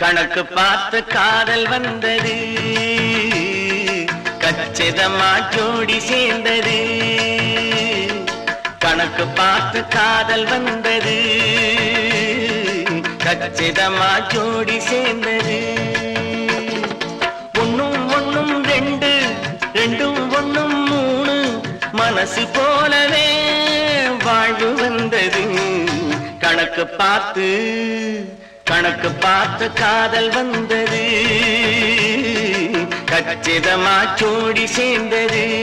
கணக்கு பார்த்து காதல் வந்தது. கச்சிதமா ஜோடி சேர்ந்தது. கணக்கு பார்த்து காதல் வந்தது. கச்சிதமா ஜோடி சேர்ந்தது. ஒன்னும் ஒன்னும் ரெண்டு ரெண்டும் ஒன்னும் மூணு மனசு போலவே வாழ்வு வந்தது. கணக்கு பார்த்து கணக்கு பார்த்து காதல் வந்தது. கச்சிதமா சோடி சேர்ந்தது.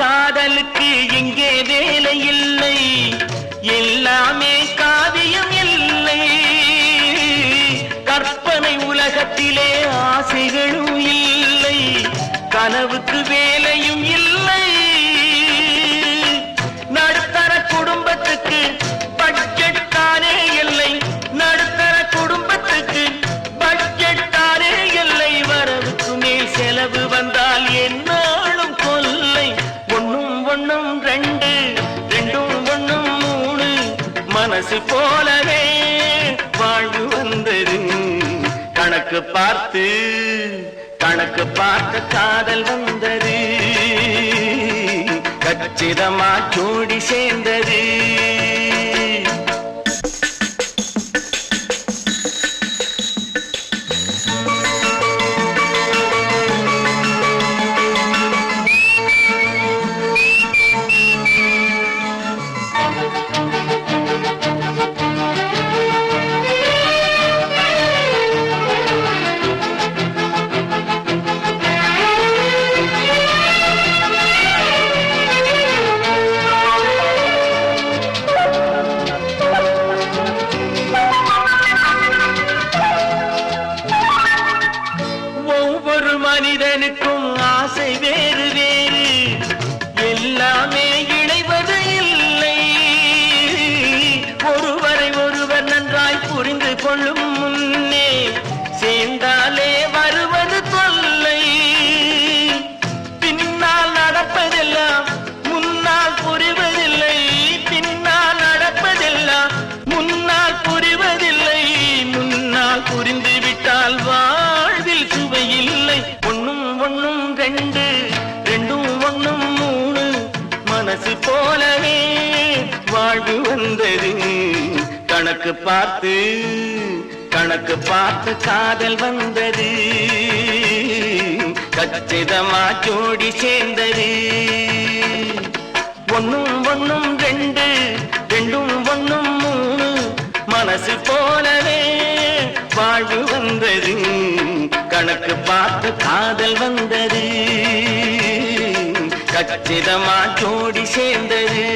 காதலுக்கு இங்கே வேலை இல்லை. எல்லாமே காவியம் இல்லை. கற்பனை உலகத்திலே ஆசைகளும் இல்லை. கனவுக்கு வேலையும் இல்லை. நடுத்தர குடும்பத்துக்கு மனசு போலவே வாழ்வு வந்தது. கணக்கு பார்த்து கணக்கு பார்த்து காதல் வந்தது. கச்சிதமா ஜோடி சேர்ந்தது. மனிதனுக்கும் ஆசை வேறு வேறு. எல்லாமே இணைவது இல்லை. ஒருவரை ஒருவர் நன்றாய் புரிந்து கொள்ளும் முன்னே சேர்ந்தாலே கணக்கு பார்த்து கணக்கு பார்த்து காதல் வந்தது. கச்சிதமா ஜோடி சேர்ந்தது. ஒன்னும் ஒன்னும் ரெண்டு ரெண்டும் ஒன்னும் மூணு மனசு போலவே வாழ்வு வந்தது. கணக்கு பார்த்து காதல் வந்தது. கச்சிதமா ஜோடி சேர்ந்தது.